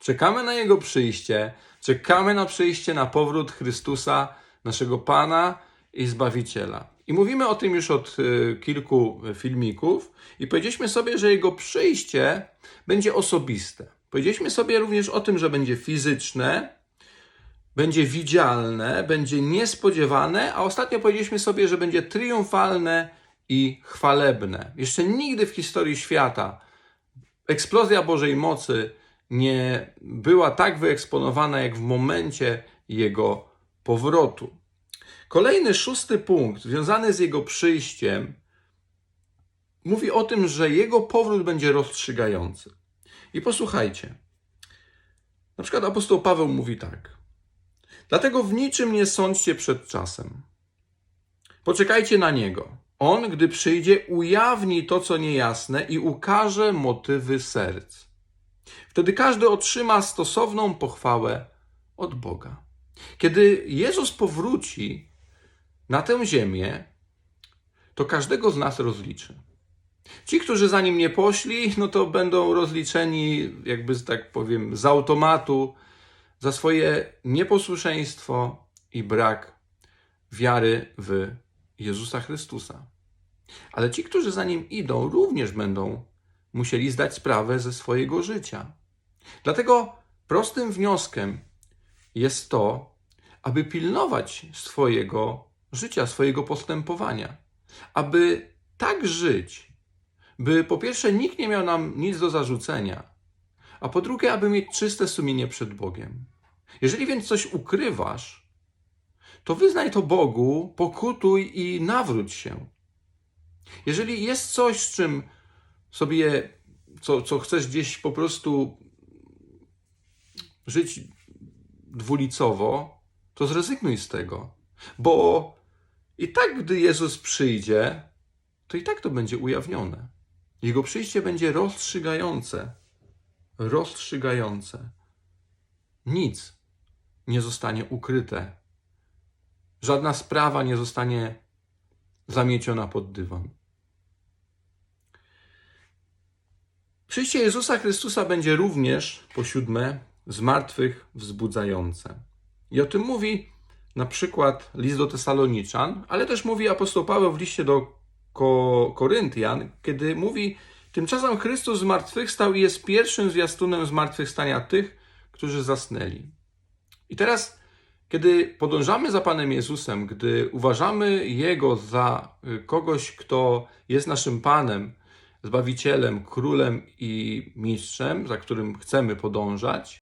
Czekamy na Jego przyjście, czekamy na przyjście, na powrót Chrystusa, naszego Pana i Zbawiciela. I mówimy o tym już od y, kilku filmików i powiedzieliśmy sobie, że Jego przyjście będzie osobiste. Powiedzieliśmy sobie również o tym, że będzie fizyczne, będzie widzialne, będzie niespodziewane, a ostatnio powiedzieliśmy sobie, że będzie triumfalne i chwalebne. Jeszcze nigdy w historii świata eksplozja Bożej mocy nie była tak wyeksponowana jak w momencie jego powrotu. Kolejny, szósty punkt, związany z jego przyjściem, mówi o tym, że jego powrót będzie rozstrzygający. I posłuchajcie. Na przykład apostoł Paweł mówi tak. Dlatego w niczym nie sądźcie przed czasem. Poczekajcie na niego. On, gdy przyjdzie, ujawni to, co niejasne i ukaże motywy serc. Wtedy każdy otrzyma stosowną pochwałę od Boga. Kiedy Jezus powróci na tę ziemię, to każdego z nas rozliczy. Ci, którzy za nim nie poszli, no to będą rozliczeni, jakby tak powiem, z automatu za swoje nieposłuszeństwo i brak wiary w Jezusa Chrystusa. Ale ci, którzy za nim idą, również będą musieli zdać sprawę ze swojego życia. Dlatego prostym wnioskiem jest to, aby pilnować swojego życia, swojego postępowania, aby tak żyć, by po pierwsze nikt nie miał nam nic do zarzucenia, a po drugie, aby mieć czyste sumienie przed Bogiem. Jeżeli więc coś ukrywasz, to wyznaj to Bogu, pokutuj i nawróć się. Jeżeli jest coś, z czym sobie, co, co chcesz gdzieś po prostu żyć dwulicowo, to zrezygnuj z tego. Bo i tak, gdy Jezus przyjdzie, to i tak to będzie ujawnione. Jego przyjście będzie rozstrzygające. Rozstrzygające. Nic nie zostanie ukryte. Żadna sprawa nie zostanie zamieciona pod dywan. Przyjście Jezusa Chrystusa będzie również, po siódme, z martwych wzbudzające. I o tym mówi na przykład list do Tesaloniczan, ale też mówi apostoł Paweł w liście do Ko- Koryntian, kiedy mówi: Tymczasem Chrystus zmartwychwstał i jest pierwszym zwiastunem zmartwychwstania tych, którzy zasnęli. I teraz, kiedy podążamy za Panem Jezusem, gdy uważamy Jego za y, kogoś, kto jest naszym Panem, Zbawicielem, Królem i Mistrzem, za którym chcemy podążać,